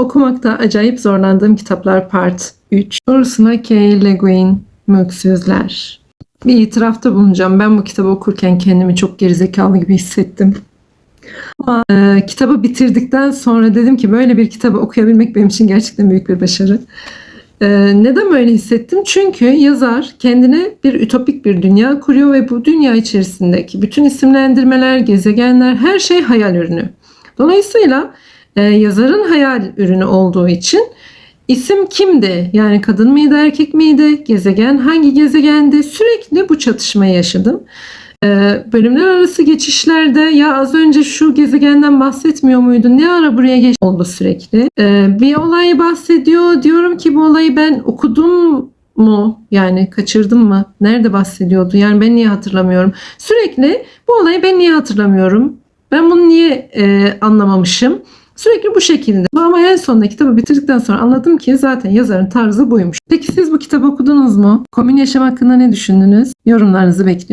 Okumakta acayip zorlandığım kitaplar Part 3. Ursula K. Le Guin, Mülksüzler. Bir itirafta bulunacağım. Ben bu kitabı okurken kendimi çok gerizekalı gibi hissettim. Ama e, kitabı bitirdikten sonra dedim ki böyle bir kitabı okuyabilmek benim için gerçekten büyük bir başarı. E, neden böyle hissettim? Çünkü yazar kendine bir ütopik bir dünya kuruyor ve bu dünya içerisindeki bütün isimlendirmeler, gezegenler her şey hayal ürünü. Dolayısıyla e, yazarın hayal ürünü olduğu için isim kimdi? Yani kadın mıydı, erkek miydi? Gezegen hangi gezegendi? Sürekli bu çatışmayı yaşadım. E, bölümler arası geçişlerde ya az önce şu gezegenden bahsetmiyor muydu? Ne ara buraya geç oldu sürekli. E, bir olayı bahsediyor. Diyorum ki bu olayı ben okudum mu? Yani kaçırdım mı? Nerede bahsediyordu? Yani ben niye hatırlamıyorum? Sürekli bu olayı ben niye hatırlamıyorum? Ben bunu niye e, anlamamışım? Sürekli bu şekilde. Ama en sonunda kitabı bitirdikten sonra anladım ki zaten yazarın tarzı buymuş. Peki siz bu kitabı okudunuz mu? Komün yaşam hakkında ne düşündünüz? Yorumlarınızı bekliyorum.